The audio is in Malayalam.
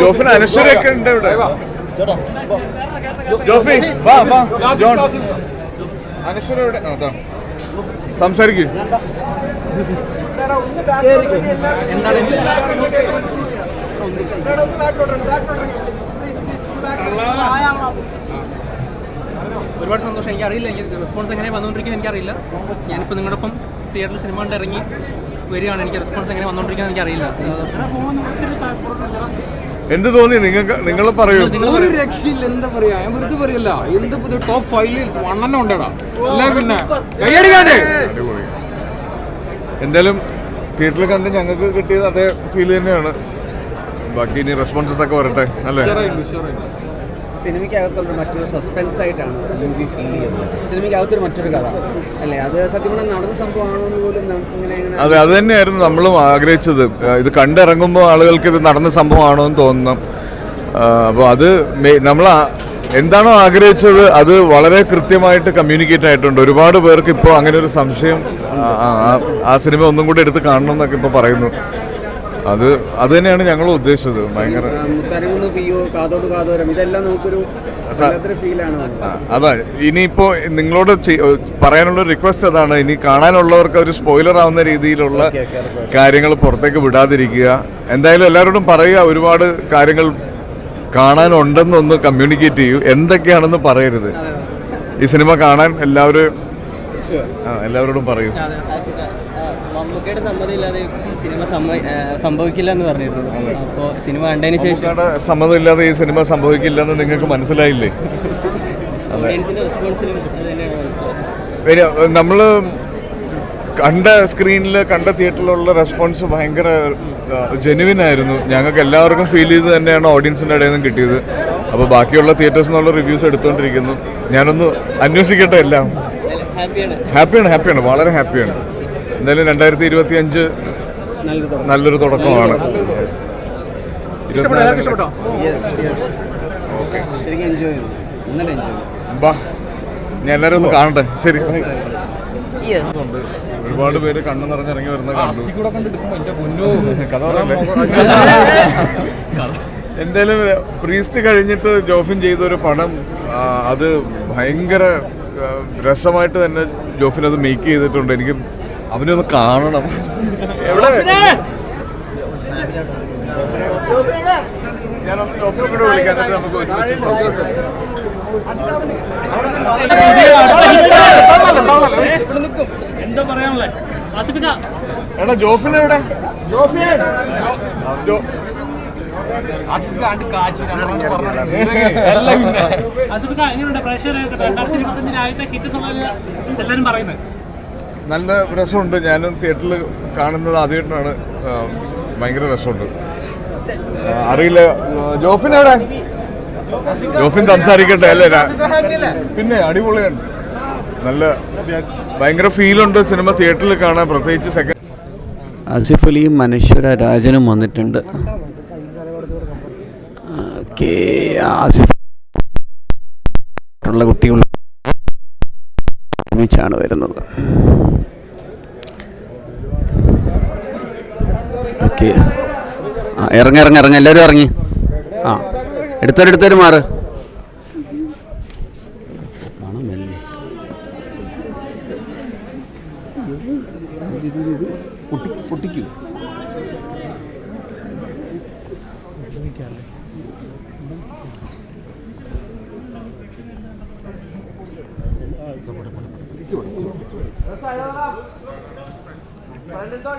ജോഫിന് അനശ്വരൊക്കെ ഉണ്ട് ഇവിടെ. ജോഫി വാ വാ. ജോൺ. അനശ്വര ഇവിടെ. ദാ. സംസാരിക്കൂ. ഒരുപാട് സന്തോഷം. എനിക്കറിയില്ല. എനിക്ക് റെസ്പോൺസ് എങ്ങനെ വന്നുകൊണ്ടിരിക്കുന്നത് എനിക്കറിയില്ല. ഞാനിപ്പോൾ നിങ്ങളുടെ ഒപ്പം തിയേറ്ററിൽ സിനിമ കണ്ട് ഇറങ്ങി വരികയാണ്. എനിക്ക് റെസ്പോൺസ് എങ്ങനെ വന്നുകൊണ്ടിരിക്കുന്നത് എനിക്കറിയില്ല. എന്ത് തോന്നി? നിങ്ങൾക്ക് നിങ്ങൾ പറയൂ. ഒരു രക്ഷയില്ല. എന്താ പറയാ? ഞാൻ വെറുതെ പറയല്ല. എന്ത് പുതിയ ടോപ്പ് ഫൈവിൽ വണ്ണെണ്ണം ഉണ്ടടാ. അല്ലേ പിന്നെ? കൈയടിക്കാതെ എന്തായാലും തിയേറ്ററിൽ കണ്ട് ഞങ്ങൾക്ക് കിട്ടിയത് അതേ ഫീൽ തന്നെയാണ്. ബാക്കി ഇനി റെസ്പോൺസസ് ഒക്കെ വരട്ടെ അല്ലേ? സിനിമയ്ക്കകത്തുള്ള മറ്റൊരു സസ്പെൻസ് ആയിട്ടാണ് മൂവി ഫീൽ ചെയ്യുന്നത്. സിനിമയ്ക്കകത്തൊരു മറ്റൊരു കഥ അല്ലേ? അത് സത്യം പറഞ്ഞാൽ നടന്ന സംഭവമാണോ എന്ന് പോലും അതെ അത് തന്നെയായിരുന്നു നമ്മളും ആഗ്രഹിച്ചത്. ഇത് കണ്ടിറങ്ങുമ്പോൾ ആളുകൾക്ക് ഇത് നടന്ന സംഭവമാണോ എന്ന് തോന്നുന്നു അപ്പോൾ അത് നമ്മൾ എന്താണോ ആഗ്രഹിച്ചത് അത് വളരെ കൃത്യമായിട്ട് കമ്മ്യൂണിക്കേറ്റ് ആയിട്ടുണ്ട്. ഒരുപാട് പേർക്ക് ഇപ്പോൾ അങ്ങനെ ഒരു സംശയം ആ സിനിമ ഒന്നും കൂടി എടുത്ത് കാണണം എന്നൊക്കെ ഇപ്പോൾ പറയുന്നു. അത് അത് തന്നെയാണ് ഞങ്ങൾ ഉദ്ദേശിച്ചത്. ഭയങ്കര കാതോട് കാതോരം ഇതെല്ലാം നമുക്കൊരു അതാ. ഇനിയിപ്പോ നിങ്ങളോട് പറയാനുള്ള റിക്വസ്റ്റ് അതാണ്. ഇനി കാണാനുള്ളവർക്ക് ഒരു സ്പോയിലർ ആവുന്ന രീതിയിലുള്ള കാര്യങ്ങൾ പുറത്തേക്ക് വിടാതിരിക്കുക. എന്തായാലും എല്ലാവരോടും പറയുക ഒരുപാട് കാര്യങ്ങൾ കാണാനുണ്ടെന്നൊന്ന് കമ്മ്യൂണിക്കേറ്റ് ചെയ്യൂ. എന്തൊക്കെയാണെന്ന് പറയരുത്. ഈ സിനിമ കാണാൻ എല്ലാവരും ആ, എല്ലാവരോടും പറയൂ. മമ്മൂക്കയുടെ സമ്മതമില്ലാതെ സിനിമ സംഭവിക്കില്ല എന്ന് പറഞ്ഞിരുന്നു. അപ്പോൾ സിനിമ കണ്ടതിന് ശേഷം സമ്മതമില്ലാതെ ഈ സിനിമ സംഭവിക്കില്ലെന്ന് നിങ്ങൾക്ക് മനസ്സിലായില്ലേ? നമ്മൾ കണ്ട സ്ക്രീനിൽ കണ്ട തിയേറ്ററിലുള്ള റെസ്പോൺസ് ഭയങ്കര ജെനുവിൻ ആയിരുന്നു. ഞങ്ങൾക്ക് എല്ലാവർക്കും ഫീൽ ചെയ്ത് തന്നെയാണ് ഓഡിയൻസിന്റെ ഇടയിൽ നിന്നും കിട്ടിയത്. അപ്പോൾ ബാക്കിയുള്ള തിയേറ്റേഴ്സ് എന്നുള്ള റിവ്യൂസ് എടുത്തുകൊണ്ടിരിക്കുന്നു ഞാനൊന്ന് അന്വേഷിക്കട്ടെ എല്ലാം? ഹാപ്പിയാണ്. ഹാപ്പിയാണ് ഹാപ്പിയാണ്. വളരെ ഹാപ്പിയാണ്. എന്തായാലും രണ്ടായിരത്തി ഇരുപത്തി അഞ്ച് നല്ലൊരു തുടക്കമാണ്. ഞാൻ എല്ലാവരും ഒന്ന് കാണട്ടെ. ശരി. ഉണ്ട്. ഒരുപാട് പേര് കണ്ണു നിറഞ്ഞിറങ്ങി വരുന്ന കഥ പറയല്ലേ? എന്തായാലും പ്രീസ്റ്റ് കഴിഞ്ഞിട്ട് ജോഫിൻ ചെയ്ത ഒരു പടം അത് ഭയങ്കര രസമായിട്ട് തന്നെ ജോഫിൻ അത് മേക്ക് ചെയ്തിട്ടുണ്ട്. എനിക്ക് അവനെ ഒന്ന് കാണണം. എവിടെ? എടാ ജോഫിനെ എവിടെ? വിളിക്കാം അസുഖ എങ്ങനെയുണ്ട്? രണ്ടായിരത്തി ഇരുപത്തഞ്ചിന് ആദ്യത്തെ ഹിറ്റ് എന്നുള്ളത് എല്ലാവരും പറയുന്നത്. നല്ല രസമുണ്ട്. ഞാനും തിയേറ്ററിൽ കാണുന്നത് ആദ്യമായിട്ടാണ്. ഭയങ്കര രസമുണ്ട്. അറിയില്ല. ജോഫിൻ എവിടെ? ജോഫിൻ സംസാരിക്കട്ടെ അല്ലേ? പിന്നെ അടിപൊളിയാണ്. നല്ല ഭയങ്കര ഫീലുണ്ട് സിനിമ തിയേറ്ററിൽ കാണാൻ. പ്രത്യേകിച്ച് സെക്കൻഡ് ആസിഫ് അലിയും മനുഷ്യര രാജനും വന്നിട്ടുണ്ട്. ഓക്കെ ആസിഫ് കുട്ടികൾ ഒരുമിച്ചാണ് വരുന്നത്. ഓക്കെ. ആ ഇറങ്ങി ഇറങ്ങി ഇറങ്ങി. എല്ലാവരും ഇറങ്ങി. ആ എടുത്തൊരു എടുത്തൊരു മാറ്. പൊട്ടിക്കൂ. പതിനെട്ടോ